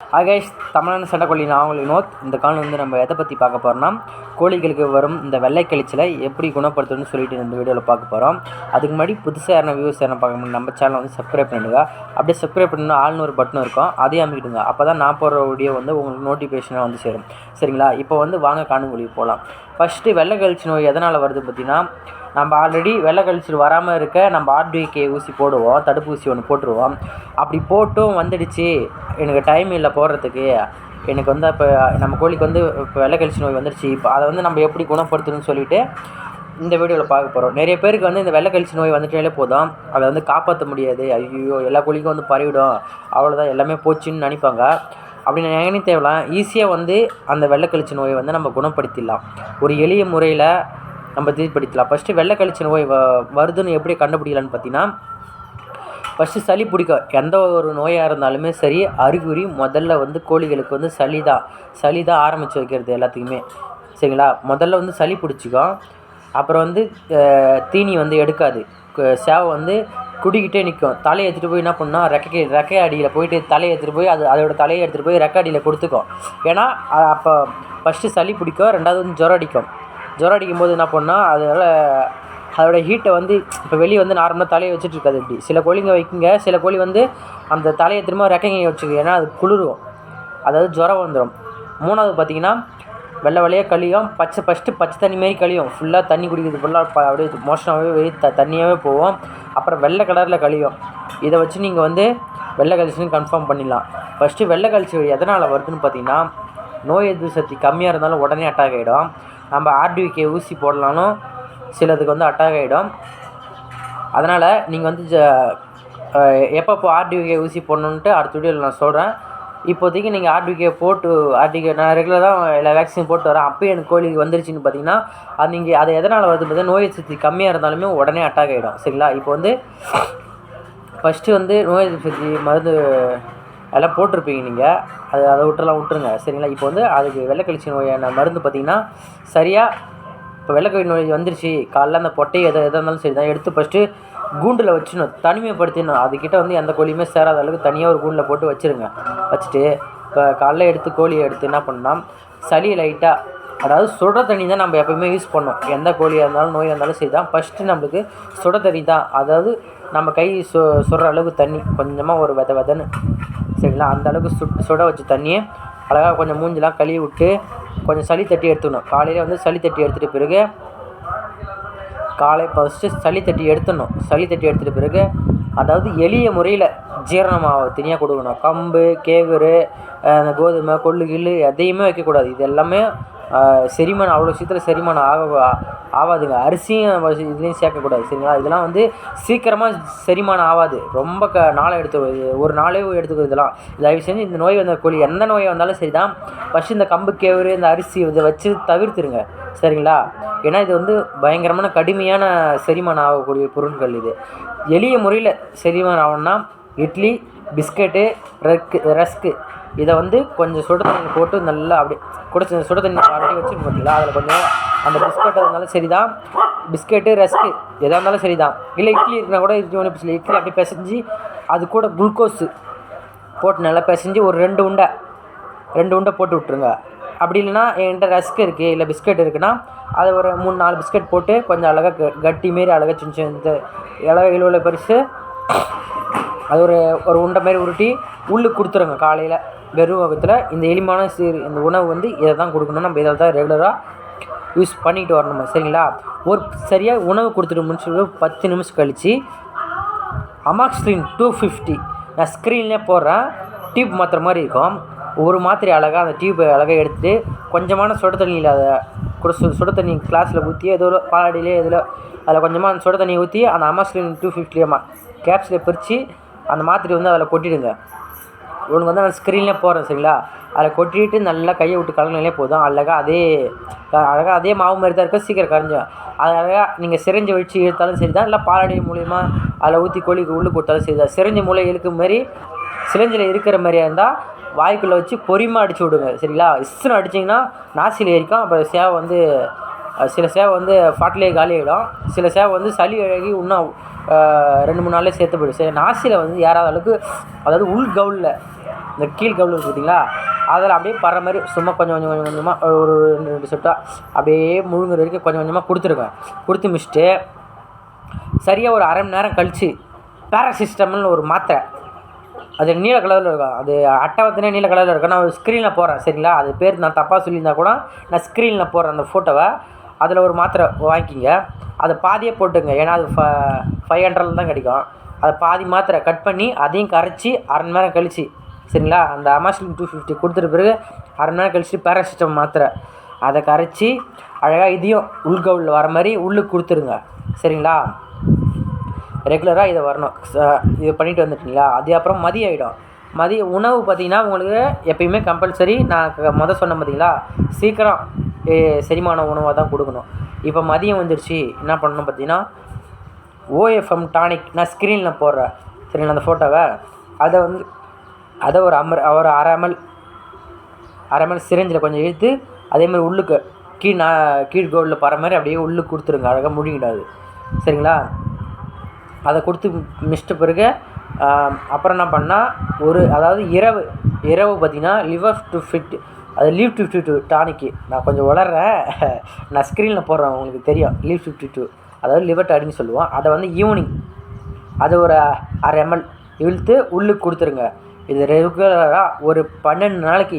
ஆகேஷ் தமிழன் சண்டைக்கோழி நான் உங்களுக்கு நோத் இந்த காலம் வந்து நம்ம எதை பற்றி பார்க்க போகிறோம்னா கோழிகளுக்கு வரும் இந்த வெள்ளை கழிச்சலை எப்படி குணப்படுத்தணும்னு சொல்லிட்டு இந்த வீடியோவில் பார்க்க போகிறோம் அதுக்கு முன்னாடி புதுசாக யாரும் வியூஸ் யாரும் பார்க்க முடியும் நம்ம சேனலை வந்து சப்ஸ்கிரைப் பண்ணிடுங்க. அப்படியே சப்ஸ்கிரைப் பண்ணணும் ஆள்னு ஒரு பட்டன் இருக்கும். அதையும் அமைக்கிடுங்க. அப்போ தான் நான் போடுற வீடியோ வந்து உங்களுக்கு நோட்டிஃபிகேஷனாக வந்து சேரும். சரிங்களா? இப்போ வந்து வாங்க காணும் போகலாம் ஃபஸ்ட்டு வெள்ளை கழிச்சி நோய் எதனால் வருது பார்த்தீங்கன்னா நம்ம ஆல்ரெடி வெள்ளை கழிச்சல் வராமல் இருக்க நம்ம ஆர்டிகே ஊசி போடுவோம் தடுப்பூசி ஒன்று போட்டுருவோம். அப்படி போட்டும் வந்துடுச்சு. எனக்கு டைம் இல்லை போடுறதுக்கு. எனக்கு வந்து இப்போ நம்ம கோழிக்கு வந்து இப்போ வெள்ளை கழிச்சி நோய் வந்துடுச்சு. இப்போ அதை வந்து நம்ம எப்படி குணப்படுத்தணும்னு சொல்லிட்டு இந்த வீடியோவில் பார்க்க போகிறோம் நிறைய பேருக்கு வந்து இந்த வெள்ளை கழிச்சி நோய் வந்துட்டாலே போதும். அதை வந்து காப்பாற்ற முடியாது. ஐயோ எல்லா கோழிக்கும் வந்து பரவிடும். அவ்வளோதான் எல்லாமே போச்சுன்னு நினைப்பாங்க. அப்படி நினைக்க தேவையில்லாம் ஈஸியாக வந்து அந்த வெள்ளை நோயை வந்து நம்ம குணப்படுத்திடலாம். ஒரு எளிய முறையில் நம்ம தீர்ப்படுத்தலாம் ஃபஸ்ட்டு வெள்ளை நோய் வ வருதுன்னு எப்படி கண்டுபிடிக்கலான்னு பார்த்தீங்கன்னா ஃபஸ்ட்டு சளி பிடிக்கும். எந்த ஒரு நோயாக இருந்தாலுமே சரி அறிகுறி முதல்ல வந்து கோழிகளுக்கு வந்து சளி தான் சளி தான் ஆரம்பித்து வைக்கிறது எல்லாத்துக்குமே. சரிங்களா? முதல்ல வந்து சளி பிடிச்சிக்கும். அப்புறம் வந்து தீனி வந்து எடுக்காது. சேவை வந்து குடிக்கிட்டே நிற்கும் தலையை எடுத்துகிட்டு போய் என்ன பண்ணால் ரெக்கை ரெக்கை அடியில் போயிட்டு தலையை எடுத்துகிட்டு போய் அது அதோட தலையை எடுத்துகிட்டு போய் ரெக்கை அடியில் கொடுத்துக்கும். ஏன்னா அப்போ ஃபஸ்ட்டு சளி பிடிக்கும் ரெண்டாவது வந்து ஜுரம் அடிக்கும். ஜுரம் அடிக்கும் போது என்ன பண்ணால் அதனால் அதோட ஹீட்டை வந்து இப்போ வெளியே வந்து நார்மலாக தலையை வச்சுட்டு இருக்காது இப்படி. சில கோழிங்க வைக்குங்க சில கோழி வந்து அந்த தலையை திரும்ப ரெக்கைங்க வச்சுக்கு ஏன்னா அது குளிரும். அதாவது ஜுரம் வந்துடும் மூணாவது பார்த்தீங்கன்னா வெள்ளை வெள்ளையாக கழியும் பச்சை ஃபஸ்ட்டு பச்சை தண்ணி மாரி கழியும். ஃபுல்லாக தண்ணி குடிக்கிறது ஃபுல்லாக அப்படியே மோஷனாகவே வெளியே த தண்ணியாகவே போகும். அப்புறம் வெள்ளை கலரில் கழியும். இதை வச்சு நீங்கள் வந்து வெள்ளை கழிச்சுன்னு கன்ஃபார்ம் பண்ணிடலாம். ஃபஸ்ட்டு வெள்ளை கழிச்சு எதனால் வருதுன்னு பார்த்தீங்கன்னா நோய் எதிர்ப்பு சக்தி கம்மியாக இருந்தாலும் உடனே அட்டாக் ஆகிடும் நம்ம ஆர்டிவிகே ஊசி போடலாலும் சிலதுக்கு வந்து அட்டாக் ஆகிடும் அதனால் நீங்கள் வந்து ஜ எப்பப்போ ஆர்டிவிகே ஊசி போடணுன்ட்டு அடுத்த வீடியோவில் நான் சொல்கிறேன் இப்போதைக்கு நீங்கள் ஆர்டிகே போட்டு ஆர்டிகே நான் ரெகுலராக எல்லா வேக்சின் போட்டு வரேன். அப்போயும் எனக்கு கோழிக்கு வந்துருச்சுன்னு பார்த்தீங்கன்னா அது நீங்கள் அது எதனால் வருது பார்த்தீங்கன்னா நோய் எதிர்ப்பு சக்தி கம்மியாக இருந்தாலுமே உடனே அட்டாக் ஆகிடும் சரிங்களா? இப்போ வந்து ஃபஸ்ட்டு வந்து நோய் எதிர்ப்பு சக்தி மருந்து எல்லாம் போட்டிருப்பீங்க நீங்கள் அது அதை விட்டுலாம் விட்டுருங்க. சரிங்களா? இப்போ வந்து அதுக்கு வெள்ளக்கழிச்சி நோயான மருந்து பார்த்தீங்கன்னா சரியாக இப்போ வெள்ளக்கழி நோய் வந்துருச்சு. காலைல அந்த பொட்டை எதை எதாக இருந்தாலும் சரி தான் எடுத்து ஃபஸ்ட்டு கூண்டில் வச்சிடணும். தனிமைப்படுத்திடணும். அதுக்கிட்ட வந்து எந்த கோழியுமே சேராத அளவுக்கு தனியாக ஒரு கூண்டில் போட்டு வச்சிருங்க. வச்சுட்டு இப்போ காலைல எடுத்து கோழியை எடுத்து என்ன பண்ணால் சளி லைட்டாக அதாவது சுட தண்ணி தான் நம்ம எப்போயுமே யூஸ் பண்ணோம். எந்த கோழியாக இருந்தாலும் நோயாக இருந்தாலும் சரி தான். ஃபஸ்ட்டு நம்மளுக்கு சுட தண்ணி தான். அதாவது நம்ம கை சு சுடுற அளவுக்கு தண்ணி. கொஞ்சமாக ஒரு வித விதன்னு. சரிங்களா? அந்த அளவுக்கு சுட் சுட வச்சு தண்ணியை அழகாக கொஞ்சம் மூஞ்சிலாம் கழுவி விட்டு கொஞ்சம் சளி தட்டி எடுத்துக்கணும் காலையில் வந்து சளி தட்டி எடுத்துகிட்ட பிறகு காலை ஃபஸ்ட்டு சளி தட்டி எடுத்துடணும். சளி தட்டி எடுத்துகிட்ட பிறகு அதாவது எளிய முறையில் ஜீரணமாக தனியாக கொடுக்கணும். கம்பு கேவுரு அந்த கோதுமை கொள்ளு கிள்ளு எதையுமே வைக்கக்கூடாது. இது எல்லாமே செரிமானம் அவ்வளோ சீக்கிரம் செரிமானம் ஆக ஆகாதுங்க. அரிசியும் இதுலேயும் சேர்க்கக்கூடாது சரிங்களா? இதெல்லாம் வந்து சீக்கிரமாக செரிமானம் ஆகாது. ரொம்ப க நாளை எடுத்து ஒரு நாளே எடுத்துக்கிறது இதெல்லாம். தயவு செஞ்சு இந்த நோய் வந்த கோழி எந்த நோய் வந்தாலும் சரி தான் ஃபஸ்ட்டு இந்த கம்பு கேவுரு இந்த அரிசி இதை வச்சு தவிர்த்துருங்க சரிங்களா? ஏன்னா இது வந்து பயங்கரமான கடுமையான செரிமானம் ஆகக்கூடிய பொருட்கள் இது. எளிய முறையில் செரிமானம் ஆகணும்னா இட்லி பிஸ்கெட்டு ரக்கு ரஸ்க்கு இதை வந்து கொஞ்சம் சுட தண்ணி போட்டு நல்லா அப்படியே குடிச்சு சுட தண்ணி ஆட்டி வச்சு பார்த்தீங்களா அதில் கொஞ்சம் அந்த பிஸ்கெட் இருந்தாலும் சரி தான் பிஸ்கெட்டு ரஸ்க்கு எதாக இருந்தாலும் சரி தான் இல்லை இட்லி இருந்தால் கூட இட்லி ஒன்றும் இல்லை. இட்லி அப்படியே பிசைஞ்சு அது கூட குளுக்கோஸு போட்டு நல்லா பிசைஞ்சு ஒரு ரெண்டு உண்டை ரெண்டு உண்டை போட்டு விட்ருங்க அப்படி இல்லைன்னா என்கிட்ட ரஸ்க் இருக்குது இல்லை பிஸ்கட் இருக்குன்னா அதை ஒரு மூணு நாலு பிஸ்கட் போட்டு கொஞ்சம் அழகாக க கட்டி மாரி அழகாக சின்ன சின்ன இந்த இலவ இழுவில் பரிசு அது ஒரு ஒரு உண்டை மாதிரி உருட்டி உள்ளுக்கு கொடுத்துருங்க காலையில். வெறும் வகத்தில் இந்த எளிமான சீர் இந்த உணவு வந்து இதை தான் கொடுக்கணும். நம்ம இதை தான் ரெகுலராக யூஸ் பண்ணிட்டு வரணும்? சரிங்களா? ஒரு சரியாக உணவு கொடுத்துட்டு முடிச்சு பத்து நிமிஷம் கழித்து அமாக்ஸ்லின் டூ ஃபிஃப்டி நான் ஸ்க்ரீன்லேயே போடுறேன். டியூப் மாத்திர மாதிரி இருக்கும். ஒரு மாத்திரை அழகாக அந்த டியூப்பை அழகாக எடுத்து கொஞ்சமான சுட தண்ணியில் அதை கூட சு சுட தண்ணி கிளாஸில் ஊற்றி ஏதோ ஒரு பாலாடியிலே இதில் அதில் கொஞ்சமாக அந்த சுட தண்ணியை ஊற்றி அந்த அமாக்ஸ்ட்ரின் டூ ஃபிஃப்டியை கேப்ஸில் பிரித்து அந்த மாத்திரை வந்து அதில் கொட்டிடுங்க. உனக்கு வந்து நான் ஸ்க்ரீன்லேயே போடுறேன் சரிங்களா? அதில் கொட்டிட்டு நல்லா கையை விட்டு கலங்கினாலே போதும். அழகாக அதே அழகாக அதே மாவு மாதிரி தான் இருக்கும் சீக்கிரம் கரைஞ்சோம். அது அழகாக நீங்கள் சிரிஞ்சு வச்சு இழுத்தாலும் சரி தான் இல்லை பாலடி மூலிமா அதில் ஊற்றி கோழிக்கு உள்ளே கொடுத்தாலும் சரி தான் சிரிஞ்சு மூளை இழுக்கும் மாதிரி சிரிஞ்சில் இருக்கிற மாதிரியா இருந்தால் வாய்க்குள்ளே வச்சு பொறிமா அடிச்சு விடுங்க சரிங்களா? இஸ்ஸுன்னு அடிச்சிங்கன்னா நாசியில் ஏறிக்கும் அப்புறம் சேவை வந்து சில சேவை வந்து ஃபாட்டிலே காலி ஆகிடும் சில சேவை வந்து சளி அழகி இன்னும் ரெண்டு மூணு நாள்லேயே சேர்த்து போயிடும். சரி நாசியில் வந்து ஏறாத அளவுக்கு அதாவது உள் கவுலில் இந்த கீழ் கவுல் இருக்குது பார்த்தீங்களா அதில் அப்படியே பர மாதிரி சும்மா கொஞ்சம் கொஞ்சம் கொஞ்சம் கொஞ்சமாக ஒரு ரெண்டு ரெண்டு சொட்டாக அப்படியே முழுங்குற வரைக்கும் கொஞ்சம் கொஞ்சமாக கொடுத்துருக்கேன் கொடுத்து முடிச்சுட்டு சரியாக ஒரு அரை மணி நேரம் கழித்து பேராசிஸ்டம்னு ஒரு மாத்திரை அது நீல கலரில் இருக்கும். அது அட்டை நீல கலரில் இருக்கும். நான் ஒரு ஸ்க்ரீனில் போடுறேன் சரிங்களா? அது பேர் நான் தப்பாக சொல்லியிருந்தா கூட நான் ஸ்க்ரீனில் போடுறேன் அந்த ஃபோட்டோவை அதில் ஒரு மாத்திரை வாங்கிக்கிங்க. அதை பாதியே போட்டுங்க. ஏன்னா அது ஃப ஃபைவ் ஹண்ட்ரடில் தான் கிடைக்கும். அதை பாதி மாத்திரை கட் பண்ணி அதையும் கரைச்சி அரை மணி நேரம் கழிச்சு சரிங்களா? அந்த அமாசிலின் டூ ஃபிஃப்டி கொடுத்துட்ட பிறகு அரை மணி நேரம் கழிச்சு பேராசிட்டம் மாத்திரை. அதை கரைச்சி அழகாக இதையும் உள்கவுளில் வர மாதிரி உள்ளுக்கு கொடுத்துருங்க. சரிங்களா? ரெகுலராக இதை வரணும். இது பண்ணிட்டு வந்துட்டீங்களா? அது அப்புறம் மதியம் ஆகிடும் மதிய உணவு பார்த்தீங்கன்னா உங்களுக்கு எப்பயுமே கம்பல்சரி நான் மொதல் சொன்ன சொன்னேன் பார்த்தீங்களா? சீக்கிரம் செரிமான உணவாக தான் கொடுக்கணும். இப்போ மதியம் வந்துடுச்சு என்ன பண்ணணும் பார்த்தீங்கன்னா ஓஎஃப்எம் டானிக் நான் ஸ்க்ரீனில் போடுறேன். சரிங்களா அந்த ஃபோட்டோவை அதை வந்து அதை ஒரு அமர் ஒரு அரை எம்எல் அரை மணி சிரஞ்சில் கொஞ்சம் இழுத்து அதே மாதிரி உள்ளுக்கு கீழ் நான் கீழ் கோல்டில் பற மாதிரி அப்படியே உள்ளுக்கு கொடுத்துருங்க. அழகாக முழுங்கிடாது சரிங்களா? அதை கொடுத்து மிஸ்ட்டு பிறகு அப்புறம் என்ன பண்ணால் ஒரு அதாவது இரவு இரவு பார்த்தீங்கன்னா லிவர் டு ஃபிட் அது லீவ் டு ஃபிஃப்டி டூ டானிக்கு நான் கொஞ்சம் வளர்றேன். நான் ஸ்க்ரீனில் போடுறேன் உங்களுக்கு தெரியும். லீவ் ஃபிஃப்டி டூ அதாவது லிவர் டானின்னு சொல்லுவோம். அதை வந்து ஈவினிங் அது ஒரு அரை எம்எல் இழுத்து உள்ளுக்கு கொடுத்துருங்க. இது ரெகுலராக ஒரு பன்னெண்டு நாளைக்கு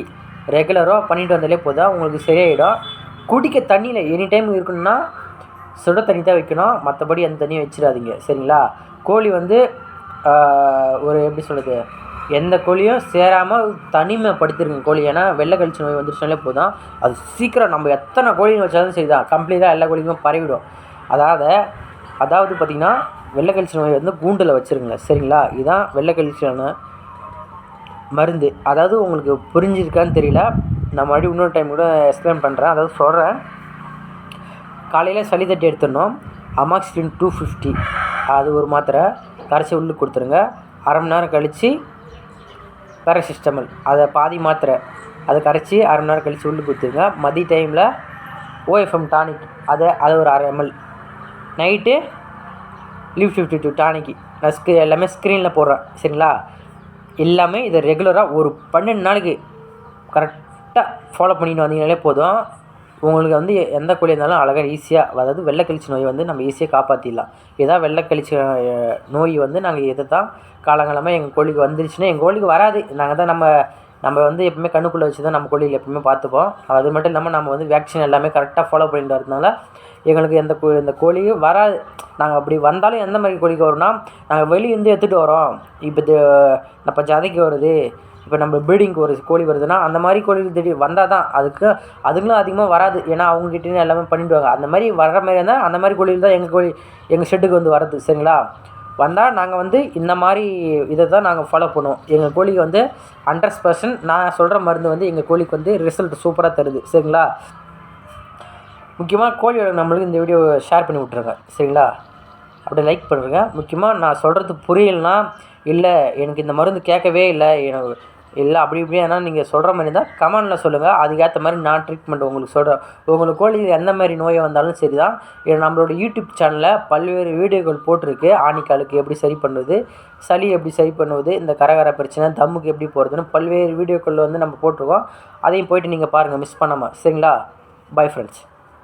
ரெகுலராக பண்ணிட்டு வந்தாலே போதும். உங்களுக்கு சரியாயிடும். குடிக்க தண்ணியில் எனி டைம் இருக்கணும்னா சுட தண்ணி தான் வைக்கணும். மற்றபடி அந்த தண்ணியை வச்சிடாதீங்க. சரிங்களா? கோழி வந்து ஒரு எப்படி சொல்கிறது எந்த கோழியும் சேராமல் தனிமைப்படுத்திருங்க கோழி. ஏன்னா வெள்ளை கழிச்சு நோய் வந்துருச்சுனாலே போதும். அது சீக்கிரம் நம்ம எத்தனை கோழிங்க வச்சாலும் சரி தான் கம்ப்ளீட்டாக எல்லா கோழியுமே பரவிடும். அதாவது அதாவது பார்த்திங்கன்னா வெள்ளை கழிச்சு நோய் வந்து கூண்டில் வச்சுருங்க சரிங்களா? இதுதான் வெள்ளை கழிச்சான மருந்து. அதாவது உங்களுக்கு புரிஞ்சிருக்கான்னு தெரியல. நான் மறுபடியும் இன்னொரு டைம் கூட எக்ஸ்பிளைன் பண்ணுறேன் அதாவது சொல்கிறேன் காலையில் சளி தட்டி எடுத்துடணும். அமாக்சிலின் டூ ஃபிஃப்டி அது ஒரு மாத்திரை. கரைச்சி உள்ளுக்கு கொடுத்துருங்க. அரை மணி நேரம் கழித்து பேராசிஸ்டமல் அதை பாதி மாத்திரை அதை கரைச்சி அரை மணி நேரம் கழித்து உள்ளுக்கு கொடுத்துருங்க மதிய டைமில் ஓஎஃப்எம் டானிக் அதை அது ஒரு அரை ML night Liv fifty two tonic நான் ஸ்க்ரீ எல்லாமே ஸ்க்ரீனில் போடுறேன். சரிங்களா? எல்லாமே இதை ரெகுலராக ஒரு பன்னெண்டு நாளைக்கு கரெக்டாக ஃபாலோ பண்ணிட்டு வந்தீங்கனாலே போதும். உங்களுக்கு வந்து எந்த கோழி இருந்தாலும் அழகாக ஈஸியாக அதாவது வெள்ளைக்கழிச்சு நோய் வந்து நம்ம ஈஸியாக காப்பாற்றிடலாம் இதான் வெள்ளைக்கழிச்சு நோய் வந்து நாங்கள் இதை தான் காலங்காலமாக எங்கள் கோழிக்கு வந்துருச்சுன்னா எங்கள் கோழிக்கு வராது. நாங்கள் தான் நம்ம நம்ம வந்து எப்பவுமே கண்ணுக்குள்ளே வச்சு தான் நம்ம கோழியில் எப்பவுமே பார்த்துப்போம். அது மட்டும் இல்லாமல் நம்ம வந்து வேக்சின் எல்லாமே கரெக்டாக ஃபாலோ பண்ணிட்டு வரதுனால எங்களுக்கு எந்த கோ இந்த கோழியும் வராது. நாங்கள் அப்படி வந்தாலும் எந்த மாதிரி கோழிக்கு வரும்னா நாங்கள் வெளியேருந்து எடுத்துகிட்டு வரோம். இப்போ இது இப்போ ஜதைக்கு வருது. இப்போ நம்ம ப்ரீடிங்க்கு ஒரு கோழி வருதுன்னா அந்த மாதிரி கோழிகள் திடீர் வந்தால் தான் அதுக்கு அதுங்களும் அதிகமாக வராது. ஏன்னா அவங்ககிட்டே எல்லாமே பண்ணிவிடுவாங்க அந்த மாதிரி வர்ற மாதிரி இருந்தால் அந்த மாதிரி கோழிகள் தான் எங்கள் கோழி எங்கள் ஷெட்டுக்கு வந்து வரது சரிங்களா? வந்தால் நாங்கள் வந்து இந்த மாதிரி இதை தான் நாங்கள் ஃபாலோ பண்ணுவோம். எங்கள் கோழிக்கு வந்து ஹண்ட்ரட் பர்சன்ட் நான் சொல்கிற மருந்து வந்து எங்கள் கோழிக்கு வந்து ரிசல்ட் சூப்பராக தருது சரிங்களா? முக்கியமாக கோழியோட நம்மளுக்கு இந்த வீடியோ ஷேர் பண்ணி விட்ருங்க சரிங்களா? அப்படியே லைக் பண்ணுறேங்க முக்கியமாக நான் சொல்கிறது புரியலனா இல்லை எனக்கு இந்த மருந்து கேட்கவே இல்லை எனக்கு இல்லை அப்படி இப்படி ஏன்னா நீங்கள் சொல்கிற மாதிரி தான் கமெண்டில் சொல்லுங்கள் அதுக்கேற்ற மாதிரி நான் ட்ரீட்மெண்ட் உங்களுக்கு சொல்கிறேன் உங்களுக்கு கோழி எந்த மாதிரி நோயை வந்தாலும் சரி தான் இது நம்மளோட யூடியூப் சேனலில் பல்வேறு வீடியோக்கள் போட்டிருக்கு. ஆணிக்காலுக்கு எப்படி சரி பண்ணுவது சளி எப்படி சரி பண்ணுவது இந்த கரகர பிரச்சனை தம்முக்கு எப்படி போகிறதுன்னு பல்வேறு வீடியோக்களில் வந்து நம்ம போட்டிருக்கோம். அதையும் போயிட்டு நீங்கள் பாருங்கள் மிஸ் பண்ணாமல் சரிங்களா? Bye friends